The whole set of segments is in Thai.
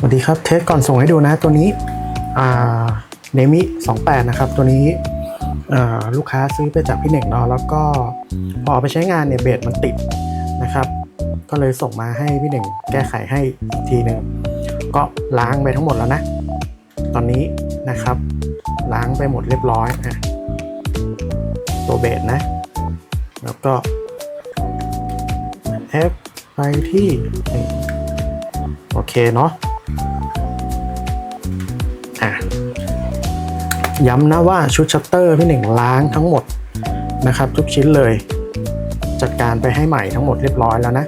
สวัสดีครับเทสก่อนส่งให้ดูนะตัวนี้เนมิ28 นะครับ ตัวนี้ลูกค้าซื้อไปจากพี่เน่งเนาะแล้วก็พอเอาไปใช้งานเนี่ยเบสมันติดนะครับ ก็เลยส่งมาให้พี่เน่งแก้ไขให้อีกทีหนึ่งก็ล้างไปทั้งหมดแล้วนะ ตอนนี้นะครับ ล้างไปหมดเรียบร้อยนะตัวเบสนะ แล้วก็แอปไปที่ โอเคเนาะ ย้ำนะว่าชุดชัตเตอร์พี่หนึ่งล้างทั้งหมดนะครับ ทุกชิ้นเลย จัดการไปให้ใหม่ทั้งหมดเรียบร้อยแล้วนะ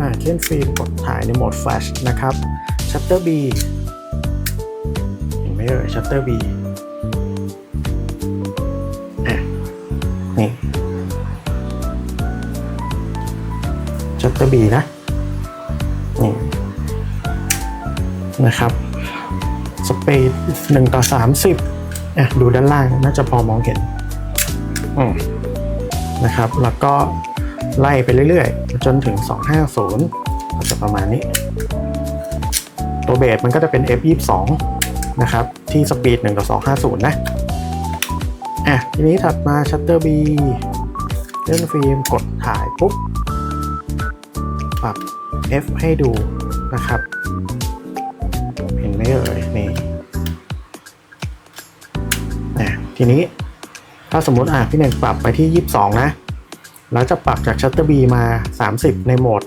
อะเช่นฟิล์มกดถ่ายในโหมดแฟลชนะครับชัตเตอร์ B เห็นไหมเอ่ยชัตเตอร์ B อะนี่ชัตเตอร์ B นะนี่นะครับ สเปซหนึ่งต่อสามสิบ อะดูด้านล่างน่าจะพอมองเห็นอืมนะครับ แล้วก็ไล่ไปเรื่อยๆ จนถึง 250ก็จะประมาณนี้ ตัวเบสมันก็จะเป็น F22 นะครับ ที่สปีด1ต่อ250 นะ อะ ทีนี้ถัดมาชัตเตอร์ B เล่นฟิล์มกดถ่ายปุ๊บ ปรับ F ให้ดูนะครับ ทีนี้ถ้าสมมติอะพี่หนึ่งปรับไปที่ 22 นะ แล้วจะปรับจากชัตเตอร์ B มา 30 ในโหมด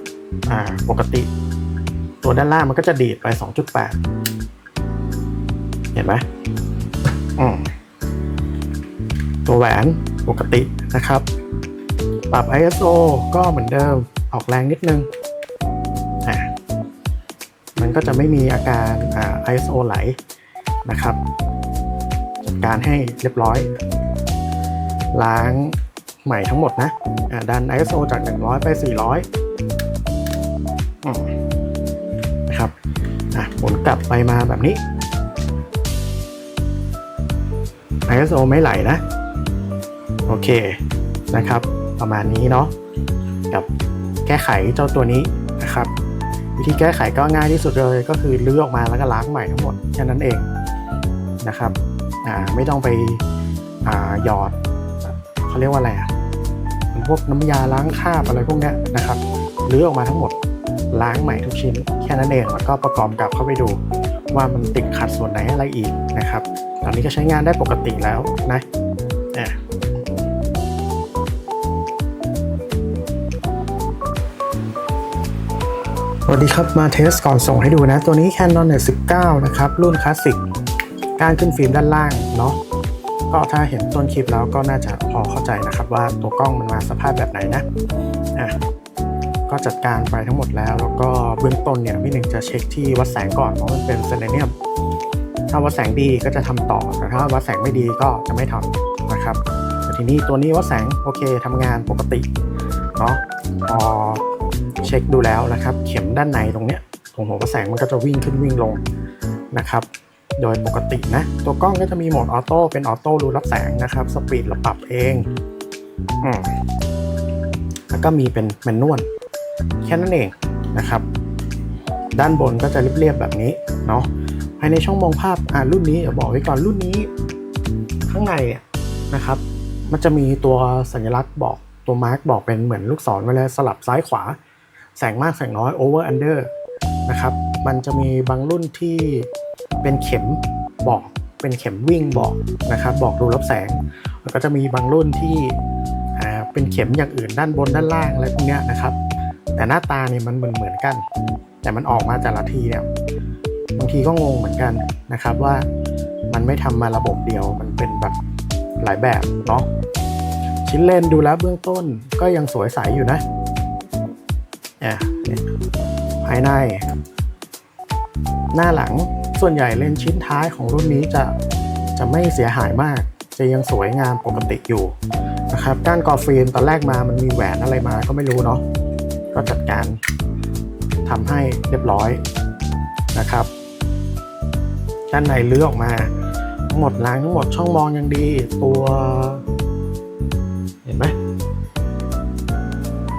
อ่าปกติ ตัวด้านล่างมันก็จะดีดไป 2.8 เห็นไหมอืมตัวแหวนปกตินะครับ ปรับ ISO ก็เหมือนเดิมออกแรงนิดนึงอะมันก็จะไม่มีอาการอ่า ISO ไหลนะครับ การให้เรียบร้อย ล้างใหม่ทั้งหมดนะดัน ISO จาก 100 ไป 400อืมนะครับอะหมุนกลับไปมาแบบนี้ ISO ไม่ไหลนะ โอเคนะครับ ประมาณนี้เนาะกับแก้ไขเจ้าตัวนี้นะครับ วิธีแก้ไขก็ง่ายที่สุดเลยก็คือลื้อออกมาแล้วก็ล้างใหม่ทั้งหมดแค่นั้นเองนะครับ อ่าไม่ต้องไปอ่าหยอดเขาเรียกว่าอะไรอะเป็นพวกน้ำยาล้างคราบอะไรพวกนี้นะครับลื้อออกมาทั้งหมดล้างใหม่ทุกชิ้น แค่นั้นเองแล้วก็ประกอบกลับเข้าไปดูว่ามันติดขัดส่วนไหนอะไรอีกนะครับ ตอนนี้ก็ใช้งานได้ปกติแล้วนะสวัสดีครับมาเทสก่อนส่งให้ดูนะ ตัวนี้ Canon เนี่ย19 นะครับ รุ่นคลาสสิก การขึ้นฟิล์มด้านล่างเนาะก็ถ้าเห็นต้นคลิปแล้วก็น่าจะพอเข้าใจนะครับ ว่าตัวกล้องมันมาสภาพแบบไหนนะอะก็จัดการไปทั้งหมดแล้ว แล้วก็เบื้องต้นเนี่ยพี่หนึ่งจะเช็คที่วัดแสงก่อนเพราะมันเป็นเซเลเนียม ถ้าวัดแสงดีก็จะทำต่อแต่ถ้าวัดแสงไม่ดีก็จะไม่ทำนะครับแต่ทีนี้ตัวนี้วัดแสงโอเคทำงานปกติเนาะพอเช็คดูแล้วนะครับ เข็มด้านในตรงเนี้ยตรงหัววัดแสงมันก็จะวิ่งขึ้นวิ่งลงนะครับ โดยปกตินะ ตัวกล้องก็จะมีโหมดออโต้เป็นออโต้รูรับแสงนะครับ สปีดเราปรับเองอืมแล้วก็มีเป็นแมนนวลแค่นั้นเองนะครับ ด้านบนก็จะเรียบๆแบบนี้เนาะภายในช่องมองภาพอ่ารุ่นนี้เดี๋ยวบอกไว้ก่อนรุ่นนี้ ข้างในเนี่ยนะครับ มันจะมีตัวสัญลักษณ์บอกตัวมาร์กบอกเป็นเหมือนลูกศรเวลาสลับซ้ายขวา แสงมากแสงน้อย over under นะครับ มันจะมีบางรุ่นที่ เป็นเข็มบอกเป็นเข็มวิ่งบอกนะครับ บอกรูรับแสง แล้วก็จะมีบางรุ่นที่เป็นเข็มอย่างอื่นด้านบนด้านล่างอะไรพวกนี้นะครับ แต่หน้าตาเนี่ยมันเหมือนเหมือนกัน แต่มันออกมาแต่ละทีเนี่ยบางทีก็งงเหมือนกันนะครับว่ามันไม่ทำมาระบบเดียวมันเป็นแบบหลายแบบเนาะชิ้นเลนดูแล้วเบื้องต้นก็ยังสวยใสอยู่นะอะภายใน หน้าหลัง ส่วนใหญ่เลนส์ชิ้นท้ายของรุ่นนี้จะจะไม่เสียหายมาก จะยังสวยงามปกติอยู่นะครับก้านกอฟิล์มตอนแรกมามันมีแหวนอะไรมาก็ไม่รู้เนาะก็จัดการทำให้เรียบร้อยนะครับ ด้านในเลือกออกมา ทั้งหมดล้างทั้งหมดช่องมองยังดีตัวเห็นไหม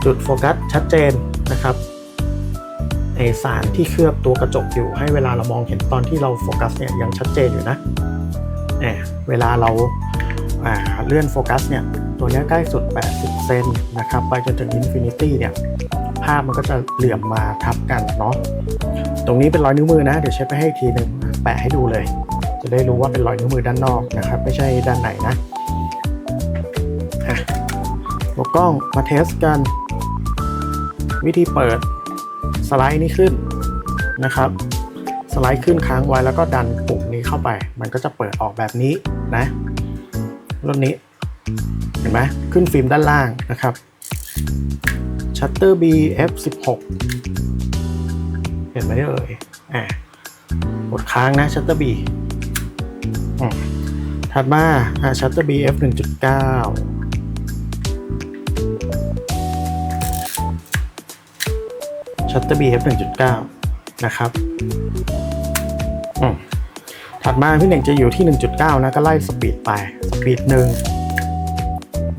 จุดโฟกัสชัดเจนนะครับ สารที่เคลือบตัวกระจกอยู่ ให้เวลาเรามองเห็นตอนที่เราโฟกัสเนี่ยยังชัดเจนอยู่นะเออเวลาเราาเลื่อนโฟกัสเนี่ยตัวนี้ใกล้สุด 80 เซนนะครับไปจนถึงอินฟินิตี้เนี่ยภาพมันก็จะเหลื่อมมาทับกันเนาะตรงนี้เป็นรอยนิ้วมือนะ เดี๋ยวเช็ดไปให้ทีหนึ่งแปะให้ดูเลย จะได้รู้ว่าเป็นรอยนิ้วมือด้านนอกนะครับ ไม่ใช่ด้านไหนนะอะตัวกล้องมาเทสกัน วิธีเปิด สไลด์นี้ขึ้นนะครับ สไลด์ขึ้นค้างไว้แล้วก็ดันปุ่มนี้เข้าไป มันก็จะเปิดออกแบบนี้นะรุ่นนี้เห็นไหมขึ้นฟิล์มด้านล่างนะครับ Shutter B F16 เห็นไหมเอ่ยอ่ากดค้างนะ Shutter B ถัดมาอ่า Shutter B F 1.9 Shutter B F 1.9 นะครับอืมถัดมาพี่หนึ่งจะอยู่ที่ 1.9 นะก็ไล่สปีดไปสปีดหนึ่ง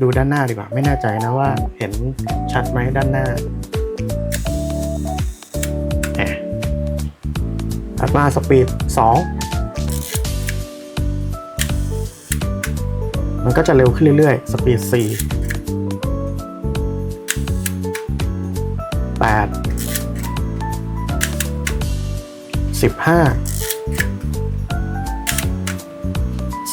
ดูด้านหน้าดีกว่า ไม่แน่ใจนะว่าเห็นชัดไหมด้านหน้าแหมถัดมาสปีด 2 มันก็จะเร็วขึ้นเรื่อยๆ สปีด 4 15 30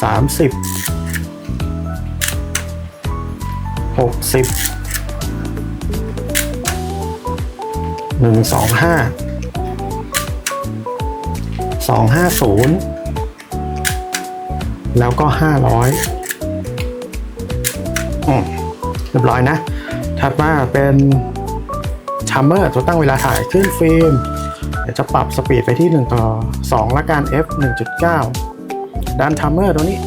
หกสิบหนึ่งสองห้าสองห้าศูนย์แล้วก็ห้าร้อยอืมเรียบร้อยนะ ถัดมาเป็นชัมเมอร์ตัวตั้งเวลาถ่ายขึ้นฟิล์ม ดี๋ยวจะปรับสปีดไปที่ 1 ต่อ 2 ละกัน f 1.9 ด้านทัมเมอร์ตัวนี้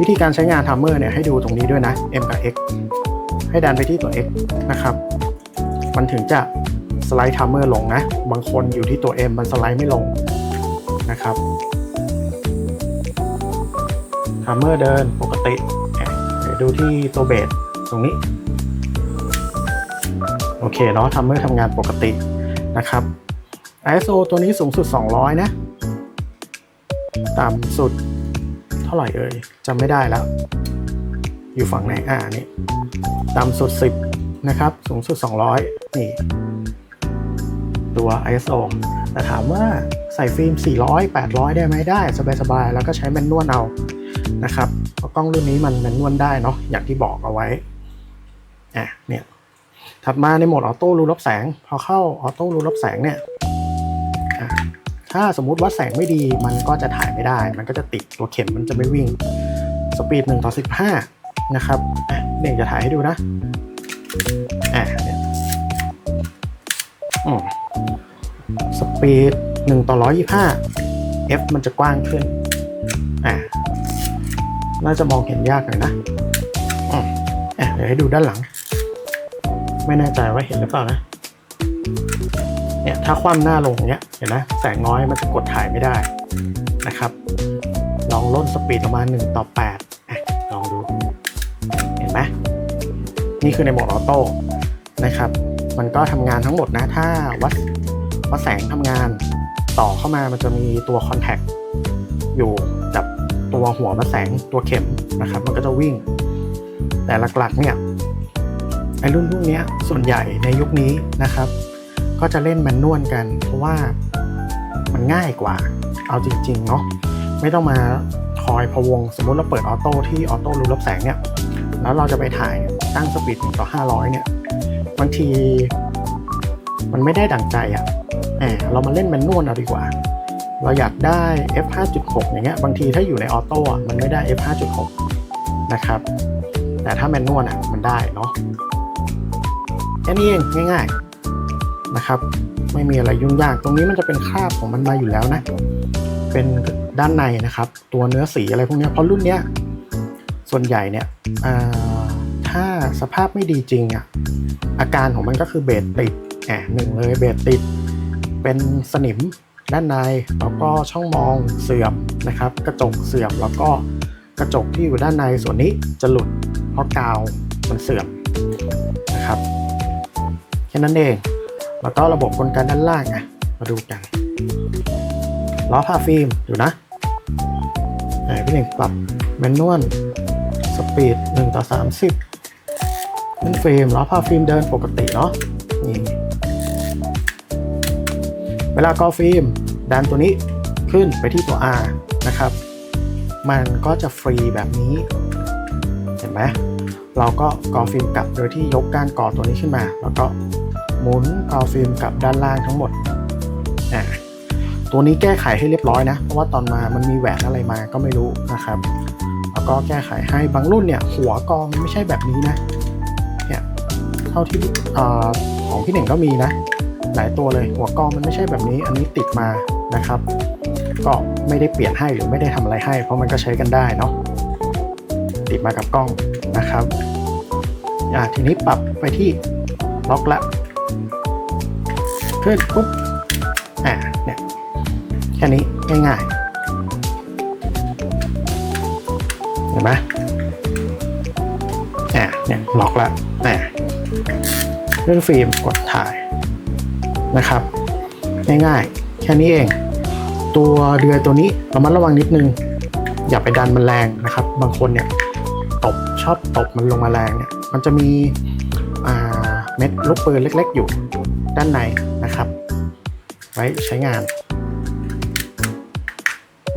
วิธีการใช้งานทัมเมอร์เนี่ยให้ดูตรงนี้ด้วยนะ m กับ x ให้ดันไปที่ตัว x นะครับ มันถึงจะสไลด์ทัมเมอร์ลงนะ บางคนอยู่ที่ตัว m มันสไลด์ไม่ลงนะครับทัมเมอร์เดินปกติ เดี๋ยวดูที่ตัวเบสตรงนี้ โอเคเนาะทัมเมอร์ทำงานปกตินะครับ ISO ตัวนี้สูงสุด 200 นะ ต่ำสุดเท่าไหร่เอ่ยจำไม่ได้แล้ว อยู่ฝั่งไหนอ่านี่ต่ำสุด 10 นะครับ สูงสุด 200 นี่ ตัว ISO แต่ถามว่าใส่ฟิล์ม 400 800 ได้ไหมได้ สบายๆ แล้วก็ใช้แมนนวลเอานะครับเพราะกล้องรุ่นนี้มันแมนนวลได้เนาะอย่างที่บอกเอาไว้อะเนี่ยถัดมาในโหมดออโต้รูรับแสง พอเข้าออโต้รูรับแสงเนี่ย ถ้าสมมุติว่าแสงไม่ดีมันก็จะถ่ายไม่ได้ มันก็จะติดตัวเข็มมันจะไม่วิ่ง สปีด1ต่อ15 นะครับเน่งจะถ่ายให้ดูนะอะเนี่ยสปีด1ต่อ125 f มันจะกว้างขึ้นอะน่าจะมองเห็นยากหน่อยนะอืมอะเดี๋ยวให้ดูด้านหลัง ไม่แน่ใจว่าเห็นหรือเปล่านะ เนี่ยถ้าคว่ำหน้าลงอย่างเงี้ยเห็นไหมแสงน้อยมันจะกดถ่ายไม่ได้นะครับ ลองลดสปีดประมาณ1ต่อ8อะลองดู เห็นไหมนี่คือในโหมดออโต้นะครับ มันก็ทำงานทั้งหมดนะ ถ้าวัดวัดแสงทำงานต่อเข้ามามันจะมีตัวคอนแทคอยู่กับตัวหัววัดแสงตัวเข็มนะครับ มันก็จะวิ่ง แต่หลักๆเนี่ยไอรุ่นพวกนี้ส่วนใหญ่ในยุคนี้นะครับ ก็จะเล่นแมนนวลกัน เพราะว่ามันง่ายกว่า เอาจริงๆเนาะไม่ต้องมาคอยพะวง สมมติเราเปิดออโต้ที่ออโต้รูรับแสงเนี่ยแล้วเราจะไปถ่ายตั้งสปีดต่อ 500 เนี่ยบางทีมันไม่ได้ดังใจอะ่ะแหมเรามาเล่นแมนนวลเอาดีกว่า เราอยากได้ f 5.6อย่างเงี้ยบางทีถ้าอยู่ในออโต้มันไม่ได้ f 5.6นะครับ แต่ถ้าแมนนวลอะมันได้เนาะแค่นี้เองง่ายๆ นะครับ ไม่มีอะไรยุ่งยาก ตรงนี้มันจะเป็นคราบของมันมาอยู่แล้วนะ เป็นด้านในนะครับ ตัวเนื้อสีอะไรพวกนี้เพราะรุ่นเนี้ยส่วนใหญ่เนี่ยถ้าสภาพไม่ดีจริงอะอาการของมันก็คือเบสติดแอบหนึ่งเลยเบสติด เป็นสนิมด้านในแล้วก็ช่องมองเสื่อมนะครับ กระจกเสื่อมแล้วก็กระจกที่อยู่ด้านในส่วนนี้จะหลุดเพราะกาวมันเสื่อมนะครับแค่นั้นเอง แล้วก็ระบบกลไกด้านล่างอะ มาดูกัน ล้อผ้าฟิล์มอยู่นะไหนพี่หนึ่งปรับแมนนวลสปีด1ต่อ 30ขึ้นฟิล์มล้อผ้าฟิล์มเดินปกติเนาะนี่เวลากอฟิล์มดันตัวนี้ขึ้นไปที่ตัว R นะครับ มันก็จะฟรีแบบนี้ เห็นไหมเราก็กอฟิล์มกลับโดยที่ยกก้านกอตัวนี้ขึ้นมา แล้วก็ หมุนกอาฟิล์มกลับด้านล่างทั้งหมดอ่าตัวนี้แก้ไขให้เรียบร้อยนะ เพราะว่าตอนมามันมีแหวนอะไรมาก็ไม่รู้นะครับ แล้วก็แก้ไขให้บางรุ่นเนี่ย หัวกอมันไม่ใช่แบบนี้นะเนี่ยเท่าที่ของพี่หนึ่งก็มีนะ หลายตัวเลยหัวกองมันไม่ใช่แบบนี้ อันนี้ติดมานะครับ ก็ไม่ได้เปลี่ยนให้หรือไม่ได้ทำอะไรให้ เพราะมันก็ใช้กันได้เนาะติดมากับกล้องนะครับอ่าทีนี้ปรับไปที่ล็อกละ ขึ้นปุ๊บอ่าเนี่ยแค่นี้ง่ายๆเห็นไหมอ่าเนี่ยล็อกละอ่าเรื่องฟิล์มกดถ่ายนะครับ ง่ายๆ แค่นี้เอง ตัวเรือตัวนี้ระมัดระวังนิดนึง อย่าไปดันมันแรงนะครับ บางคนเนี่ยตบชอบตบมันลงมาแรงเนี่ยมันจะมีอ่าเม็ดลูกปืนเล็ก ๆ อยู่ด้านใน ใช้งาน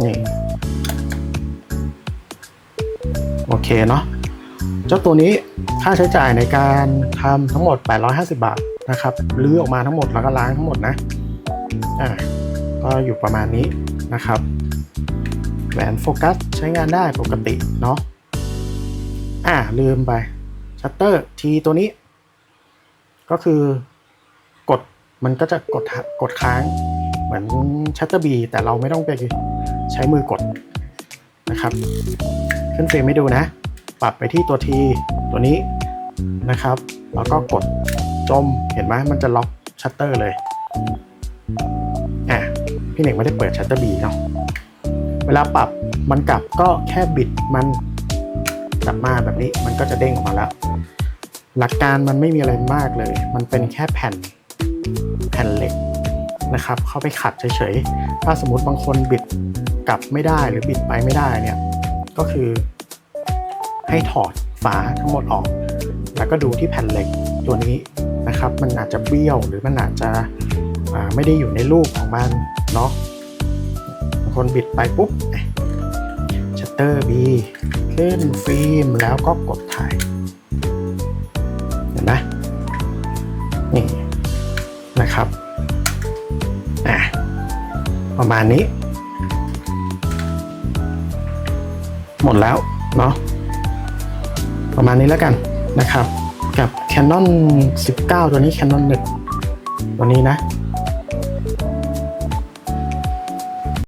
นี่ โอเคเนาะเจ้าตัวนี้ค่าใช้จ่ายในการทำทั้งหมด 850 บาทนะครับลื้อออกมาทั้งหมดแล้วก็ล้างทั้งหมดนะอ่าก็อยู่ประมาณนี้นะครับแหวนโฟกัสใช้งานได้ปกติเนาะอ่าลืมไปชัตเตอร์ทีตัวนี้ ก็คือ มันก็จะกดกดค้างเหมือนชัตเตอร์บีแต่เราไม่ต้องไปใช้มือกดนะครับ ขึ้นเฟรมให้ดูนะ ปรับไปที่ตัวทีตัวนี้นะครับ แล้วก็กดจมเห็นไหมมันจะล็อกชัตเตอร์เลยอะพี่เน่งไม่ได้เปิดชัตเตอร์บีเนาะเวลาปรับมันกลับก็แค่บิดมันกลับมาแบบนี้มันก็จะเด้งออกมาแล้ว หลักการมันไม่มีอะไรมากเลย มันเป็นแค่แผ่น แผ่นเหล็กนะครับเข้าไปขัดเฉยๆ ถ้าสมมติบางคนบิดกลับไม่ได้หรือบิดไปไม่ได้เนี่ยก็คือให้ถอดฝาทั้งหมดออก แล้วก็ดูที่แผ่นเหล็กตัวนี้นะครับ มันอาจจะเบี้ยวหรือมันอาจจะไม่ได้อยู่ในรูปของมันเนาะบางคนบิดไปปุ๊บชัตเตอร์บีขึ้นฟิล์มแล้วก็กด นะครับอะประมาณนี้ หมดแล้วเนาะประมาณนี้แล้วกันนะครับ กับ Canon 19 ตัวนี้ Canon 1ตัวนี้นะ